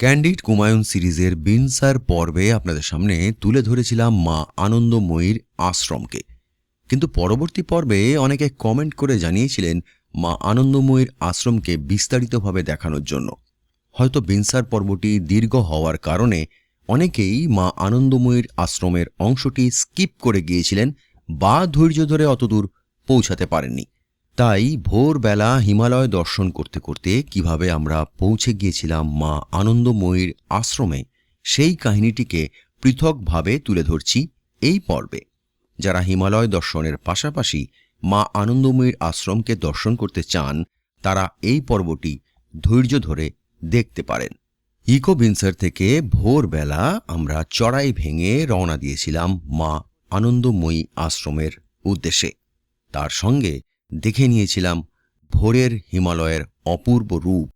Candid Kumaon সিরিজের বিনসার পর্বে আপনাদের সামনে তুলে ধরেছিলাম মা আনন্দময়ীর আশ্রমকে। কিন্তু পরবর্তী পর্বে অনেকে কমেন্ট করে জানিয়েছিলেন মা আনন্দময়ীর আশ্রমকে বিস্তারিতভাবে দেখানোর জন্য। হয়তো বিনসার পর্বটি দীর্ঘ হওয়ার কারণে অনেকেই মা আনন্দময়ীর আশ্রমের অংশটি স্কিপ করে গিয়েছিলেন বা ধৈর্য ধরে অতদূর পৌঁছাতে পারেননি। তাই ভোরবেলা হিমালয় দর্শন করতে করতে কীভাবে আমরা পৌঁছে গিয়েছিলাম মা আনন্দময়ীর আশ্রমে, সেই কাহিনীটিকে পৃথকভাবে তুলে ধরছি এই পর্বে। যারা হিমালয় দর্শনের পাশাপাশি মা আনন্দময়ীর আশ্রমকে দর্শন করতে চান, তারা এই পর্বটি ধৈর্য ধরে দেখতে পারেন। ইকো বিনসার থেকে ভোরবেলা আমরা চড়াই ভেঙে রওনা দিয়েছিলাম মা আনন্দময়ী আশ্রমের উদ্দেশ্যে। তার সঙ্গে দেখে নিয়েছিলাম ভোরের হিমালয়ের অপূর্ব রূপ।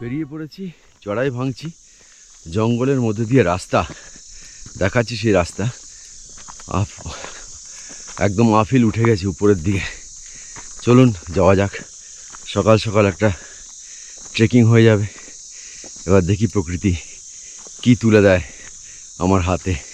বেরিয়ে পড়েছি, চড়াই ভাঙছি, জঙ্গলের মধ্যে দিয়ে রাস্তা। দেখাচ্ছি সেই রাস্তা। একদম আফিল উঠে গেছে উপরের দিকে। চলুন, যাওয়া যাক। সকাল সকাল একটা ট্রেকিং হয়ে যাবে। এবার দেখি প্রকৃতি কি তুলে দেয় আমার হাতে।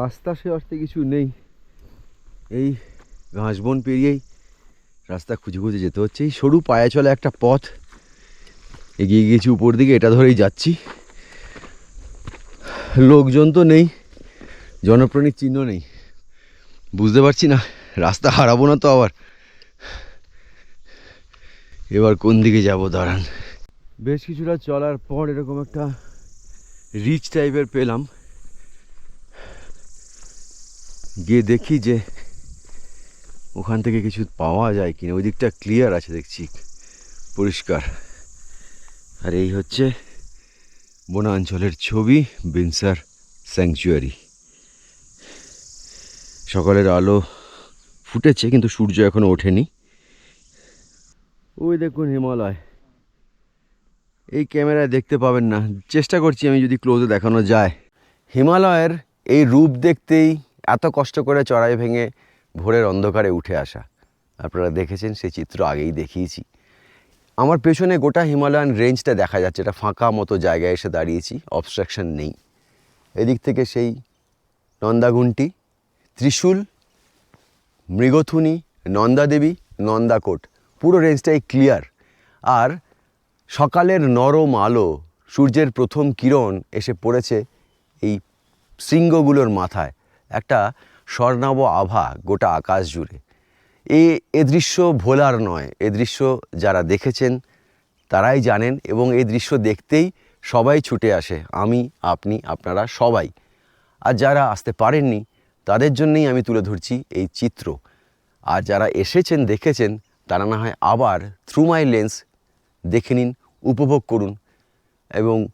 রাস্তা সে অর্থে কিছু নেই। এই ঘাস বন পেরিয়েই রাস্তা খুঁজে খুঁজে যেতে হচ্ছে। এই সরু পায়ে চলে একটা পথ। এগিয়ে গিয়েছি উপর দিকে, এটা ধরেই যাচ্ছি। লোকজন তো নেই, জনপ্রাণীর চিহ্ন নেই। বুঝতে পারছি না, রাস্তা হারাবো না তো আবার। এবার কোন দিকে যাব, দাঁড়ান। বেশ কিছুটা চলার পর এরকম একটা রিচ টাইপের পেলাম। গিয়ে দেখি যে ওখান থেকে কিছু পাওয়া যায় কিনা। ওই দিকটা ক্লিয়ার আছে দেখছি। পরিষ্কার। আর এই হচ্ছে বনাঞ্চলের ছবি, বিনসার স্যাংচুয়ারি সকালের আলো ফুটেছে, কিন্তু সূর্য এখনও ওঠেনি। ওই দেখুন হিমালয়। এই ক্যামেরায় দেখতে পাবেন না। চেষ্টা করছি আমি যদি ক্লোজে দেখানো যায়। হিমালয়ের এই রূপ দেখতেই এত কষ্ট করে চড়াই ভেঙে ভোরের অন্ধকারে উঠে আসা। আপনারা দেখেছেন, সেই চিত্র আগেই দেখিয়েছি। আমার পেছনে গোটা হিমালয়ান রেঞ্জটা দেখা যাচ্ছে, এটা ফাঁকা মতো জায়গায় এসে দাঁড়িয়েছি অবস্ট্রাকশন নেই। এদিক থেকে সেই নন্দাগুন্টি, ত্রিশূল, মৃগথুনি, নন্দাদেবী, নন্দাকোট, পুরো রেঞ্জটাই ক্লিয়ার আর সকালের নরম আলো, সূর্যের প্রথম কিরণ এসে পড়েছে এই শৃঙ্গগুলোর মাথায়। একটা স্বর্ণাব আভা গোটা আকাশ জুড়ে। এ এ দৃশ্য ভোলার নয়। এ দৃশ্য যারা দেখেছেন, তারাই জানেন এবং এই দৃশ্য দেখতেই সবাই ছুটে আসে, আমি, আপনি, আপনারা, সবাই। আর যারা আসতে পারেননি, তাদের জন্যেই আমি তুলে ধরছি এই চিত্র। আর যারা এসেছেন, দেখেছেন, তারা না হয় আবার থ্রু মাই লেন্স দেখে নিন, উপভোগ করুন এবং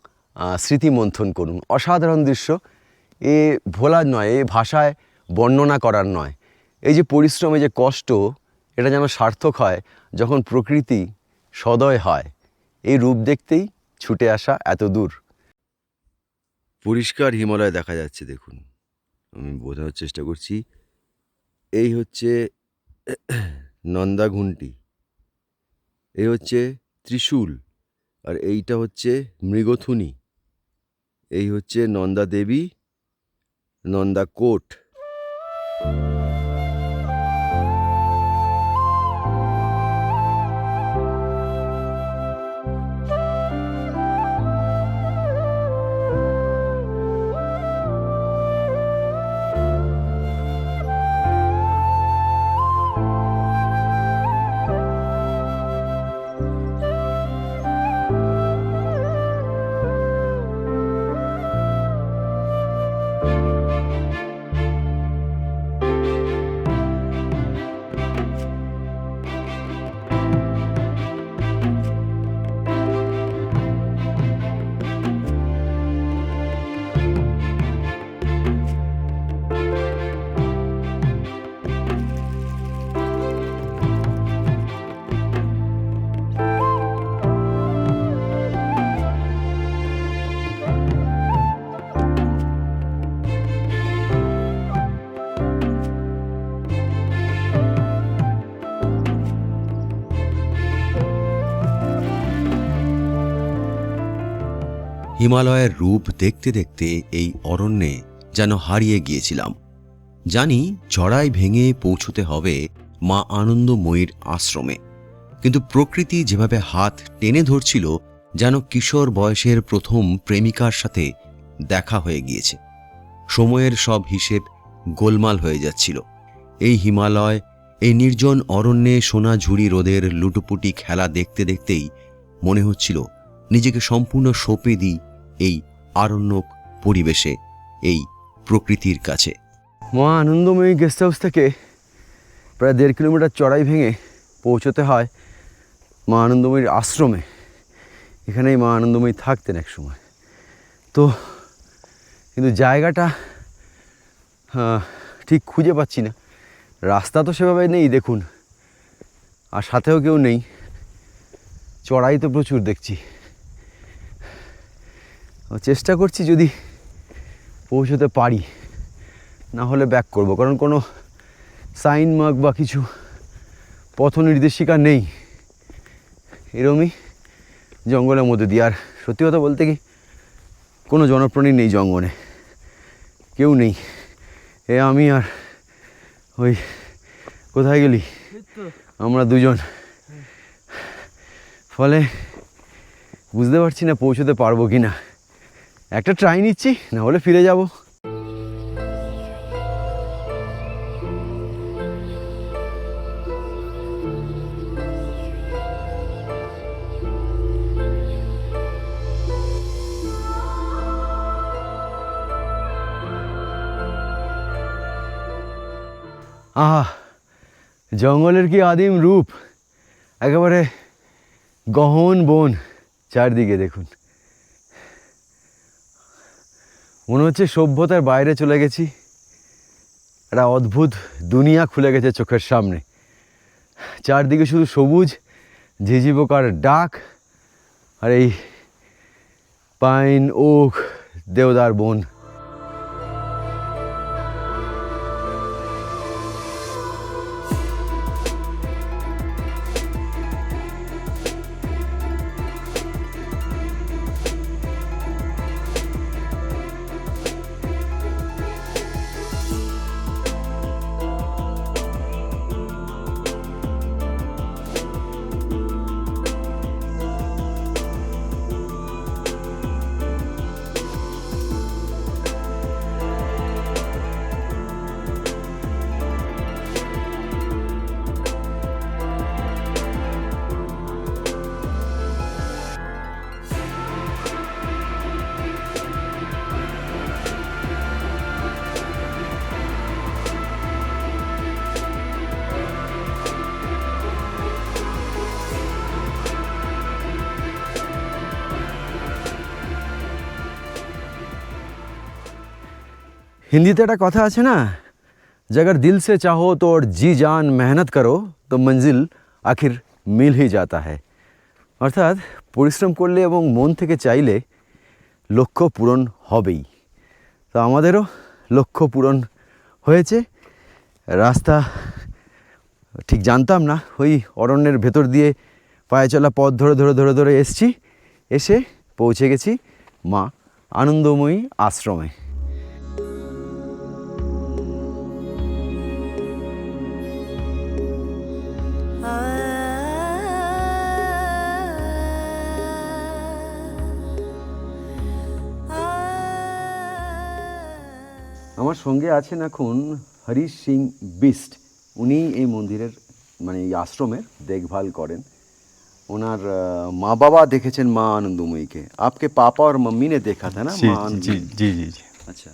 স্মৃতিমন্থন করুন। অসাধারণ দৃশ্য। এ ভোলার নয়, এ ভাষায় বর্ণনা করার নয়। এই যে পরিশ্রমে যে কষ্ট, এটা যেন সার্থক হয়, যখন প্রকৃতি সদয় হয়, এই রূপ দেখতেই ছুটে আসা এত দূর। পরিষ্কার হিমালয় দেখা যাচ্ছে, দেখুন। আমি বোঝানোর চেষ্টা করছি, এই হচ্ছে নন্দাঘুন্টি এই হচ্ছে ত্রিশূল, আর এইটা হচ্ছে মৃগথুনি, এই হচ্ছে নন্দা দেবী নন্দা কোট। হিমালয়ের রূপ দেখতে দেখতে এই অরণ্যে যেন হারিয়ে গিয়েছিলাম। জানি চড়াই ভেঙে পৌঁছতে হবে মা আনন্দময়ীর আশ্রমে। কিন্তু প্রকৃতি যেভাবে হাত টেনে ধরছিল, যেন কিশোর বয়সের প্রথম প্রেমিকার সাথে দেখা হয়ে গিয়েছে। সময়ের সব হিসেব গোলমাল হয়ে যাচ্ছিল। এই হিমালয়, এই নির্জন অরণ্যে সোনা ঝুড়ি রোদের লুটোপুটি খেলা দেখতে দেখতেই মনে হচ্ছিল নিজেকে সম্পূর্ণ সঁপে দিই এই আরণ্যক পরিবেশে, এই প্রকৃতির কাছে। মহা আনন্দময়ী গেস্ট হাউস থেকে প্রায় দেড় কিলোমিটার চড়াই ভেঙে পৌঁছতে হয় মা আনন্দময়ীর আশ্রমে। এখানেই মা আনন্দময়ী থাকতেন এক সময়। তো কিন্তু জায়গাটা ঠিক খুঁজে পাচ্ছি না। রাস্তা তো সেভাবে নেই দেখুন, আর সাথেও কেউ নেই। চড়াই তো প্রচুর দেখছি। চেষ্টা করছি যদি পৌঁছতে পারি না হলে ব্যাক করব। কারণ কোনো সাইন মার্ক বা কিছু পথ নির্দেশিকা নেই। এরমই জঙ্গলের মধ্যে দিয়ে। আর সত্যি কথা বলতে কি কোনো জনপ্রাণী নেই জঙ্গলে। কেউ নেই। এ আমি আর ওই কোথায় গেলি? আমরা দুজন। ফলে বুঝতে পারছি না পৌঁছতে পারব কি না একটা ট্রাই নিচ্ছি, না হলে ফিরে যাব। আহা, জঙ্গলের কি আদিম রূপ? একেবারে গহন বন, চারদিকে দেখুন। মনে হচ্ছে সভ্যতার বাইরে চলে গেছি। একটা অদ্ভুত দুনিয়া খুলে গেছে চোখের সামনে। চারদিকে শুধু সবুজ ঝিঝিপোকার ডাক আর এই পাইন ওখ দেওদার বন। হিন্দিতে একটা কথা আছে না যে अगर दिल से चाहो तो और जी जान मेहनत करो तो मंजिल আখির মিল হি যাতা है অর্থাৎ পরিশ্রম করলে এবং মন থেকে চাইলে লক্ষ্য পূরণ হবেই তো আমাদেরও লক্ষ্য পূরণ হয়েছে রাস্তা ঠিক জানতাম না ওই অরণ্যের ভেতর দিয়ে পায়ে চলা পথ ধরে ধরে ধরে ধরে এসছি এসে পৌঁছে গেছি মা আনন্দময়ী আশ্রমে আমার সঙ্গে আছেন এখন হরিশ সিং বিস্ট উনি এই মন্দিরের মানে এই আশ্রমের দেখভাল করেন ওনার আহ, মা বাবা দেখেছেন মা আনন্দময়ীকে आपके पापा और मम्मी ने देखा था ना जी माँ जी आनंदमयी? जी जी जी अच्छा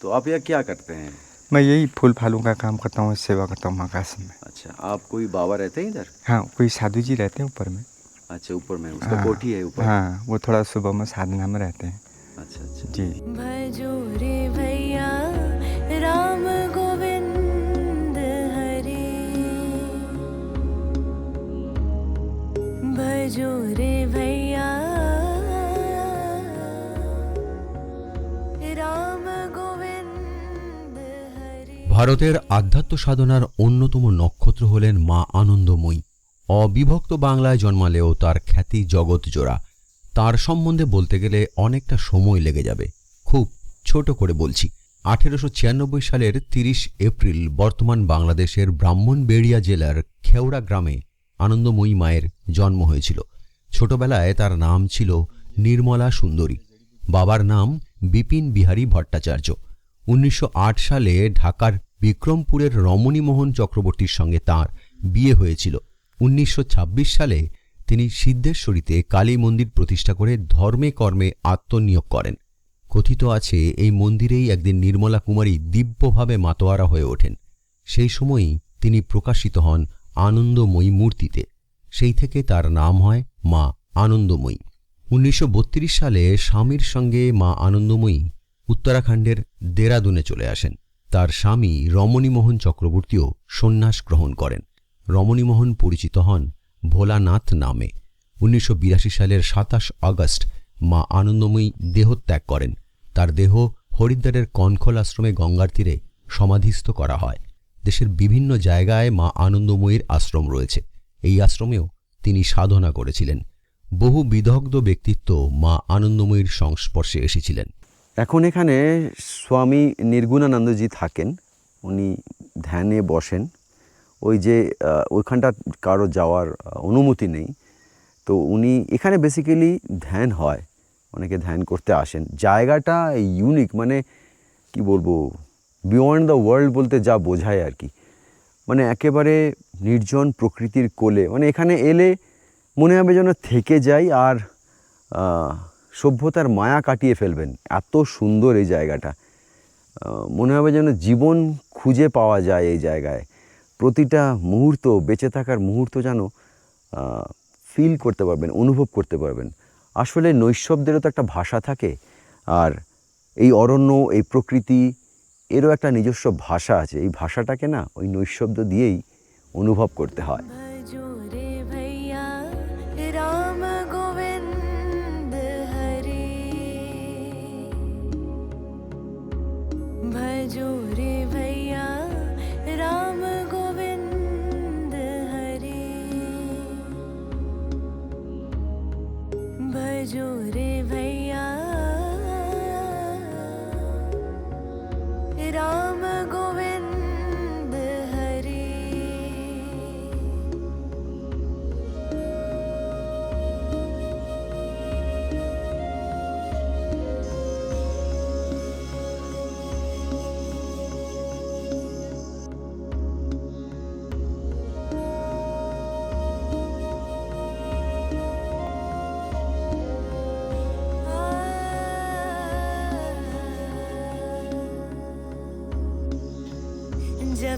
तो आप यहाँ क्या करते हैं मैं यही फूल फालों का काम करता हूँ सेवा करता हूँ आकाश में अच्छा आप कोई बाबा रहते हैं इधर हाँ कोई साधु जी रहते हैं ऊपर में अच्छा ऊपर में उसका हाँ, कोठी है ऊपर हाँ वो थोड़ा सुबह में साधना में रहते हैं अच्छा अच्छा जी भजो रे भैया भजो रे भैया राम गोविंद हरे ভারতের আধ্যাত্ম সাধনার অন্যতম নক্ষত্র হলেন মা আনন্দময়ী অবিভক্ত বাংলায় জন্মালেও তার খ্যাতি জগৎ জোড়া তার সম্বন্ধে বলতে গেলে অনেকটা সময় লেগে যাবে খুব ছোট করে বলছি আঠেরোশো ছিয়ানব্বই সালের তিরিশ এপ্রিল বর্তমান বাংলাদেশের ব্রাহ্মণবেড়িয়া জেলার খেওড়া গ্রামে আনন্দময়ী মায়ের জন্ম হয়েছিল। ছোটবেলায় তার নাম ছিল নির্মলা সুন্দরী। বাবার নাম বিপিন বিহারী ভট্টাচার্য। উনিশশো আট সালে ঢাকার বিক্রমপুরের রমণীমোহন চক্রবর্তীর সঙ্গে তার বিয়ে হয়েছিল। উনিশশো ছাব্বিশ সালে তিনি সিদ্ধেশ্বরীতে কালী মন্দির প্রতিষ্ঠা করে ধর্মে কর্মে আত্মনিয়োগ করেন। কথিত আছে, এই মন্দিরেই একদিন নির্মলা কুমারী দিব্যভাবে মাতোয়ারা হয়ে ওঠেন। সেই সময়ই তিনি প্রকাশিত হন আনন্দময়ী মূর্তিতে। সেই থেকে তার নাম হয় মা আনন্দময়ী। উনিশশো বত্রিশ সালে স্বামীর সঙ্গে মা আনন্দময়ী উত্তরাখণ্ডের দেরাদুনে চলে আসেন। তার স্বামী রমণীমোহন চক্রবর্তীও সন্ন্যাস গ্রহণ করেন। রমণীমোহন পরিচিত হন ভোলানাথ নামে। উনিশশো বিরাশি সালের সাতাশ আগস্ট মা আনন্দময়ী দেহত্যাগ করেন। তার দেহ হরিদ্বারের কনখল আশ্রমে গঙ্গার তীরে সমাধিস্থ করা হয়। দেশের বিভিন্ন জায়গায় মা আনন্দময়ীর আশ্রম রয়েছে। এই আশ্রমেও তিনি সাধনা করেছিলেন। বহু বিদগ্ধ ব্যক্তিত্ব মা আনন্দময়ীর সংস্পর্শে এসেছিলেন। এখন এখানে স্বামী নির্গুণানন্দজি থাকেন। উনি ধ্যানে বসেন। ওই যে ওইখানটা কারও যাওয়ার অনুমতি নেই। তো উনি এখানে বেসিক্যালি ধ্যান হয়। অনেকে ধ্যান করতে আসেন। জায়গাটা ইউনিক মানে কি বলব? বিয়ন্ড দ্য ওয়ার্ল্ড বলতে যা বোঝায় আর কি। মানে একেবারে নির্জন প্রকৃতির কোলে। মানে এখানে এলে মনে হবে যেন থেকে যাই আর সভ্যতার মায়া কাটিয়ে ফেলবেন। এত সুন্দর এই জায়গাটা। মনে হবে যেন জীবন খুঁজে পাওয়া যায় এই জায়গায়। প্রতিটা মুহূর্ত, বেঁচে থাকার মুহূর্ত যেন ফিল করতে পারবেন, অনুভব করতে পারবেন। আসলে নৈশব্দেরও তো একটা ভাষা থাকে। আর এই অরণ্য, এই প্রকৃতি এরও একটা নিজস্ব ভাষা আছে। এই ভাষাটাকে না ওই নৈশব্দ দিয়েই অনুভব করতে হয়। भजो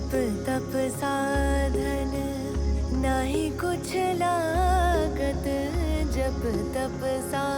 जप तप साधन नाही कुछ लागत जप तप साधन